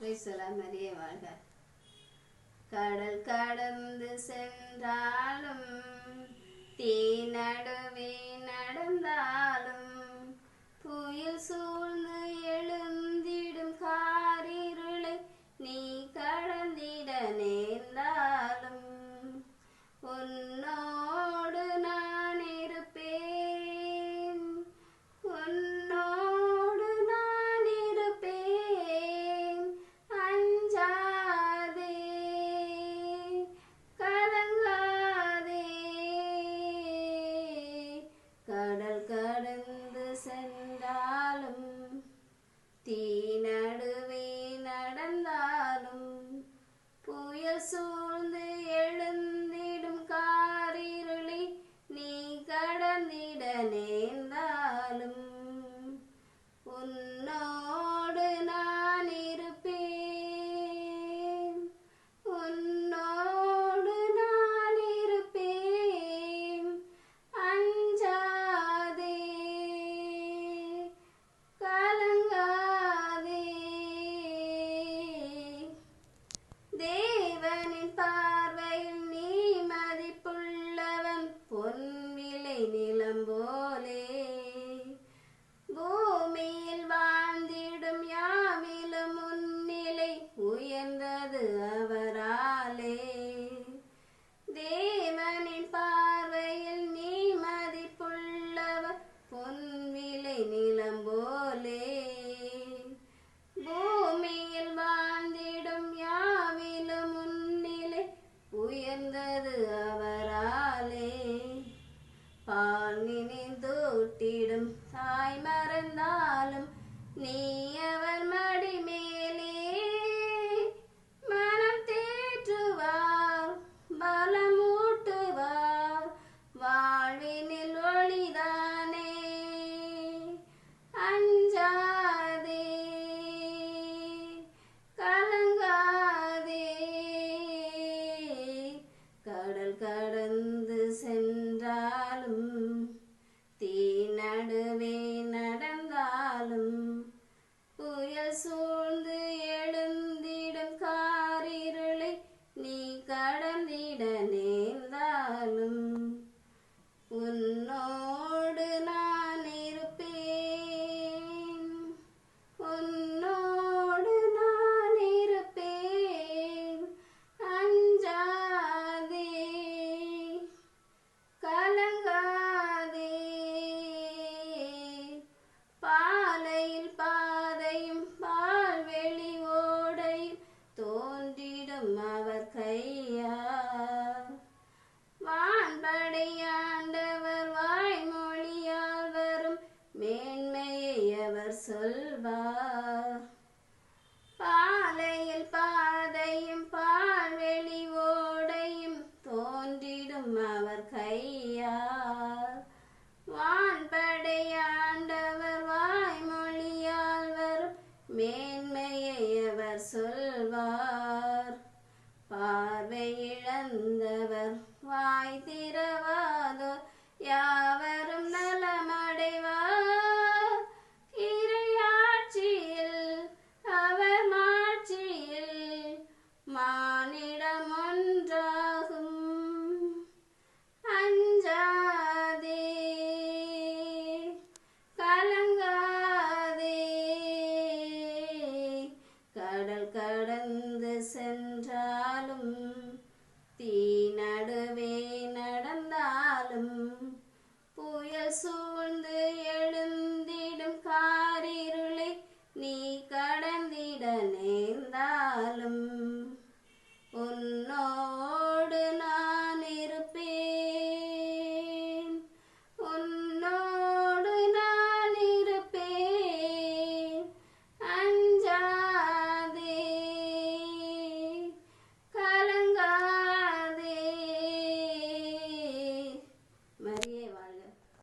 மரிய வாழ்க. கடல் கடந்து சென்றாலும் தீ நடுவே Tina. நான் நினைந்தூட்டிடும். தாய் மறந்தாலும் நீ அவர் மடி மேலே மனம் தேற்றுவார் பலமூட்டுவார். வாழ்வினில் ஒளிதானே அஞ்சாதே கலங்காதே. கடல் கடந்த isso ஐயா வான்படையாண்டவர் வாய்மொழியால் வரும் மேன்மையை அவர் சொல்வார். பாலையில் பாதையும் பால்வெளி ஓடையும் தோன்றிடும் அவர் கையார். வான்படையாண்டவர் வாய்மொழியால் வரும் மேன்மையை அவர் சொல்வார். பார்வையிழந்தவர் வாய் திற நடுவே